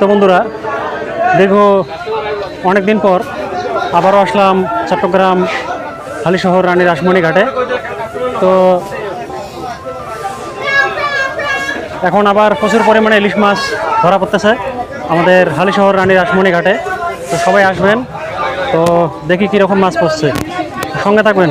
তো বন্ধুরা, দীর্ঘ অনেক দিন পর আবারও আসলাম চট্টগ্রাম হালিশহর রানী রাসমণি ঘাটে। তো এখন আবার প্রচুর পরিমাণে ইলিশ মাছ ধরা পড়তেছে আমাদের হালিশহর রানী রাসমণি ঘাটে। তো সবাই আসবেন, তো দেখি কীরকম মাছ পড়ছে। সঙ্গে থাকবেন।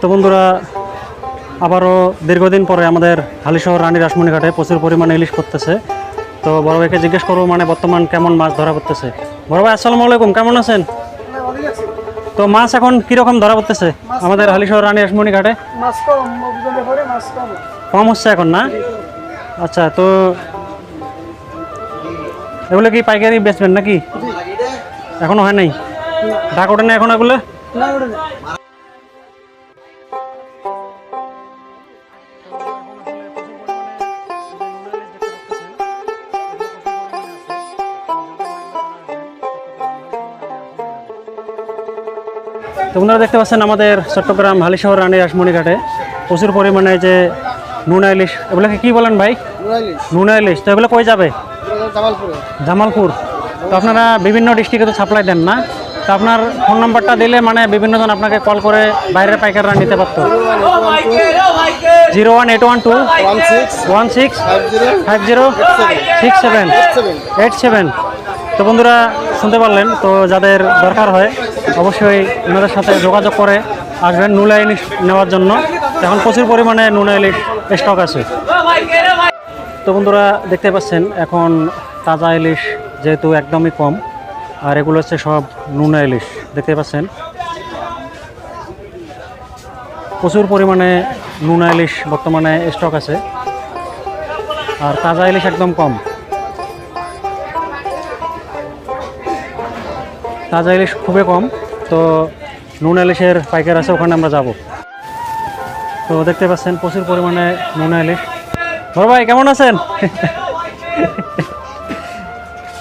তো বন্ধুরা আবারও দীর্ঘদিন পরে আমাদের হালিশহর রানী রাসমণি ঘাটে প্রচুর পরিমাণে ইলিশ করতেছে তো বড় ভাইকে জিজ্ঞেস করব মানে বর্তমান কেমন মাছ ধরা পড়তেছে? বড় ভাই আসসালামু আলাইকুম কেমন আছেন? তো মাছ এখন কীরকম ধরা পড়তেছে আমাদের হালিশহর রানী রাসমণি ঘাটে কম হচ্ছে এখন না? আচ্ছা তো এগুলো কি পাইকারি বেচবেন নাকি? এখনও হয় নাই? ডাক ওঠে না এখন এগুলো? তো বন্ধুরা দেখতে পাচ্ছেন আমাদের চট্টগ্রাম হালিশহর রানী রাসমণি ঘাটে প্রচুর পরিমাণে যে নুনা ইলিশ এগুলোকে কী বলেন ভাই? নুনা ইলিশ তো এগুলো কই যাবে? জামালপুর। তো আপনারা বিভিন্ন ডিস্ট্রিক্টে তো সাপ্লাই দেন না। তো আপনার ফোন নাম্বারটা দিলে মানে বিভিন্ন জন আপনাকে কল করে বাইরের পাইকাররা নিতে পারতো। Zero one eight one two one six one six five zero six seven. Eight seven. তো বন্ধুরা শুনতে পারলেন তো যাদের দরকার হয় অবশ্যই ওনাদের সাথে যোগাযোগ করে আসবেন নুলা ইলিশ নেওয়ার জন্য। এখন প্রচুর পরিমাণে নুনা ইলিশ স্টক আছে। তো বন্ধুরা, দেখতে পাচ্ছেন, এখন তাজা ইলিশ যেহেতু একদমই কম, আর এগুলো হচ্ছে সব নুনা ইলিশ। দেখতে পাচ্ছেন, প্রচুর পরিমাণে নুনা ইলিশ বর্তমানে স্টক আছে, আর তাজা ইলিশ একদম কম। তাজা ইলিশ খুবই কম। তো নুন ইলিশের পাইকার আছে ওখানে আমরা যাব। তো দেখতে পাচ্ছেন প্রচুর পরিমাণে নুন ইলিশ বড় ভাই কেমন আছেন?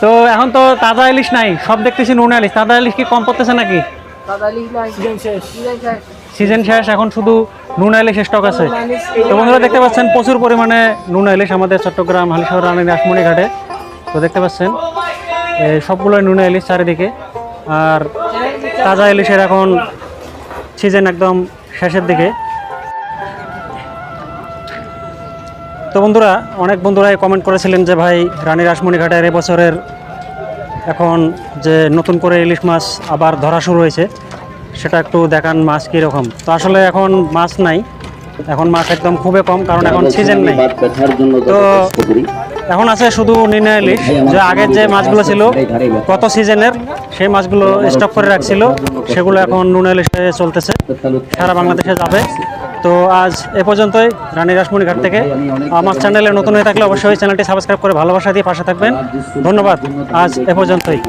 তো এখন তো তাজা ইলিশ নাই সব দেখতেছি নুন ইলিশ তাজা ইলিশ কি কম পড়তেছে নাকি? সিজন শেষ। সিজন শেষ। সিজন শেষ এখন শুধু নুন ইলিশ স্টক আছে। তো বন্ধুরা দেখতে পাচ্ছেন প্রচুর পরিমাণে নুন ইলিশ আমাদের চট্টগ্রাম হালিশহর রানী রাসমণি ঘাটে তো দেখতে পাচ্ছেন সবগুলোই নুন ইলিশ চারিদিকে। আর তাজা ইলিশের এখন সিজন একদম শেষের দিকে। তো বন্ধুরা, অনেক বন্ধুরাই কমেন্ট করেছিলেন যে ভাই, রানী রাসমণি ঘাটের এবছরের এখন যে নতুন করে ইলিশ মাছ আবার ধরা শুরু হয়েছে, সেটা একটু দেখান মাছ কীরকম। তো আসলে এখন মাছ নাই এখন মাছ একদম খুবই কম, কারণ এখন সিজন নেই। তো এখন আছে শুধু নিনা ইলিশ, যে আগের যে মাছগুলো ছিল কত সিজনের সেই মাছগুলো স্টক করে রাখছিল, সেগুলো এখন নুন ইলিশে চলতেছে, সারা বাংলাদেশে যাবে। তো আজ এ পর্যন্তই, রানী রাসমণি ঘাট থেকে। আমার চ্যানেলে নতুন হয়ে থাকলে অবশ্যই চ্যানেলটি সাবস্ক্রাইব করে ভালোবাসা দিয়ে পাশে থাকবেন। ধন্যবাদ, আজ এ পর্যন্তই।